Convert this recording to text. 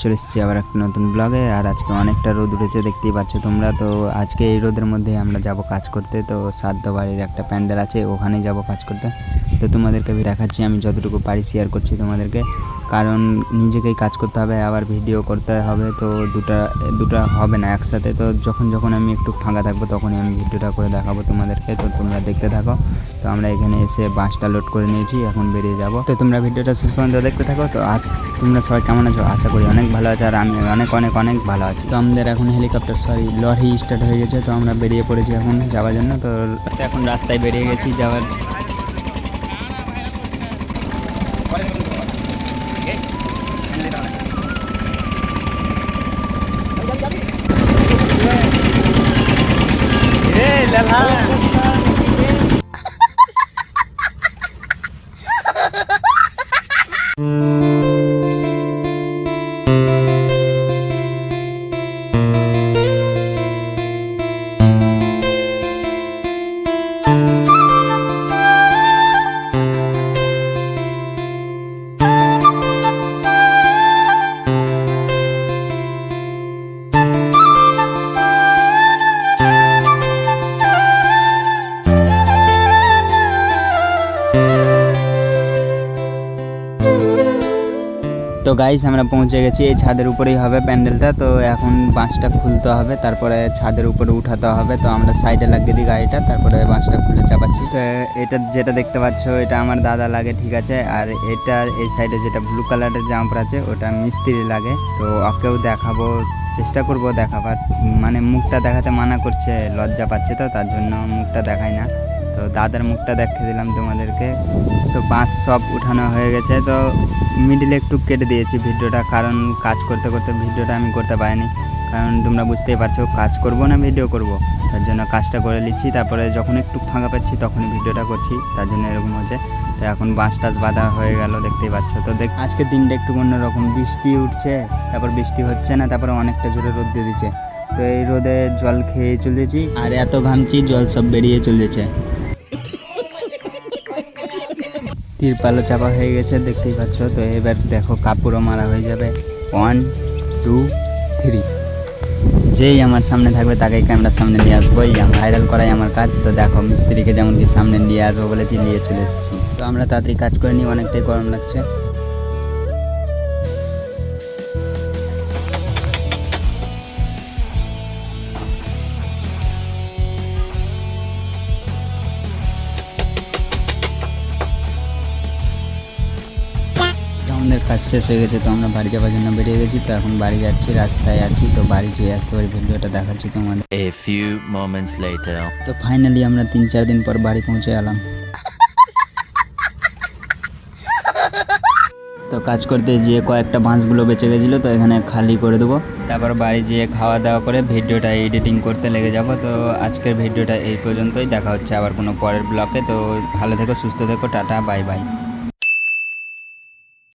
চলে এসেছি আবার একটা নতুন ব্লগে আর আজকে অনেকটা রোদ উঠেছে, দেখতেই পাচ্ছ তোমরা। তো আজকে এই রোদের মধ্যে আমরা যাব কাজ করতে। তো সাদ্য বাড়ির একটা প্যান্ডেল আছে, ওখানেই যাব কাজ করতে। তো তোমাদেরকে দেখাচ্ছি, আমি যতটুকু পারি শেয়ার করছি তোমাদেরকে। কারণ নিজেকেই কাজ করতে হবে, আবার ভিডিও করতে হবে। তো দুটা দুটা হবে না একসাথে। তো যখন যখন আমি একটু ফাঁকা থাকব, তখনই আমি ভিডিওটা করে দেখাবো তোমাদেরকে। তো তোমরা দেখতে থাকো। তো আমরা এখানে এসে বাসটা লোড করে নিয়েছি, এখন বেরিয়ে যাব। তো তোমরা ভিডিওটা শেষ পর্যন্ত দেখতে থাকো। তো আজ তোমরা সবাই কেমন আছো? আশা করি অনেক ভালো আছে আর আমি অনেক অনেক অনেক ভালো আছি। তো আমাদের এখন হেলিকপ্টার সরি লরি স্টার্ট হয়ে গেছে, তো আমরা বেরিয়ে পড়েছি এখন যাওয়ার জন্য। তো এখন রাস্তায় বেরিয়ে গেছি যাওয়ার। তো গাইস আমরা পৌঁছে গেছি এই ছাদের উপরেই হবে প্যান্ডেলটা। তো এখন বাঁশটা খুলতে হবে, তারপরে ছাদের উপরে উঠাতে হবে। তো আমরা সাইডে লাগিয়ে দিই গাড়িটা, তারপরে বাঁশটা খুলে চাপাচ্ছি। তো এটা যেটা দেখতে পাচ্ছ, এটা আমার দাদা লাগে, ঠিক আছে? আর এটা এই সাইডে যেটা ব্লু কালারের জাম্পার আছে, ওটা মিস্ত্রি লাগে। তো ওকেও দেখাবো, চেষ্টা করব দেখাবার। মানে মুখটা দেখাতে মানা করছে, লজ্জা পাচ্ছে তো, তার জন্য মুখটা দেখায় না। তো দাদার মুখটা দেখে দিলাম তোমাদেরকে। তো বাঁশ সব উঠানো হয়ে গেছে। তো মিডিলে একটু কেটে দিয়েছি ভিডিওটা, কারণ কাজ করতে করতে ভিডিওটা আমি করতে পারিনি। কারণ তোমরা বুঝতেই পারছ, কাজ করব না ভিডিও করব? তার জন্য কাজটা করে নিচ্ছি। তারপরে যখন একটু ফাঁকা পাচ্ছি, তখনই ভিডিওটা করছি। তার জন্য এরকম হচ্ছে। তো এখন বাঁশ টাস বাঁধা হয়ে গেল, দেখতেই পাচ্ছ। তো দেখ, আজকের দিনটা একটু অন্যরকম। বৃষ্টি উঠছে, তারপর বৃষ্টি হচ্ছে না, তারপরে অনেকটা জোরে রোদ দিয়ে দিচ্ছে। তো এই রোদে জল খেয়ে চলেছি, আর এত ঘামছি, জল সব বেরিয়ে চলেছে। তিরপালও চাপা হয়ে গেছে, দেখতেই পাচ্ছ তো। এবার দেখো কাপড়ও মারা হয়ে যাবে। ওয়ান টু থ্রি যেই আমার সামনে থাকবে, তাকেই ক্যামেরার সামনে নিয়ে আসব। এই ভাইরাল করাই আমার কাজ। তো দেখো, মিস্ত্রিকে যেমন কি সামনে নিয়ে আসব বলেছি নিয়ে চলে এসেছি। তো আমরা তাড়াতাড়ি কাজ করে নিই, অনেকটাই গরম লাগছে। কাজ শেষ হয়ে গেছে তো আমরা বাড়ি যাওয়ার জন্য বেরিয়ে গেছি। তো এখন বাড়ি যাচ্ছি রাস্তায় আছি। তো বাড়ি যেয়ে একেবারে ভিডিওটা দেখাচ্ছি তোমাদের। A few moments later. তো ফাইনালি আমরা তিন চার দিন পর বাড়ি পৌঁছে এলাম। তো কাজ করতে যেয়ে কয়েকটা বাঁশগুলো বেঁচে গেছিল তো এখানে খালি করে দেবো। তারপর বাড়ি যেয়ে খাওয়া দাওয়া করে ভিডিওটা এডিটিং করতে লেগে যাব। তো আজকের ভিডিওটা এই পর্যন্তই। দেখা হচ্ছে আবার কোনো পরের ব্লকে তো ভালো থেকো সুস্থ থেকো টাটা বাই বাই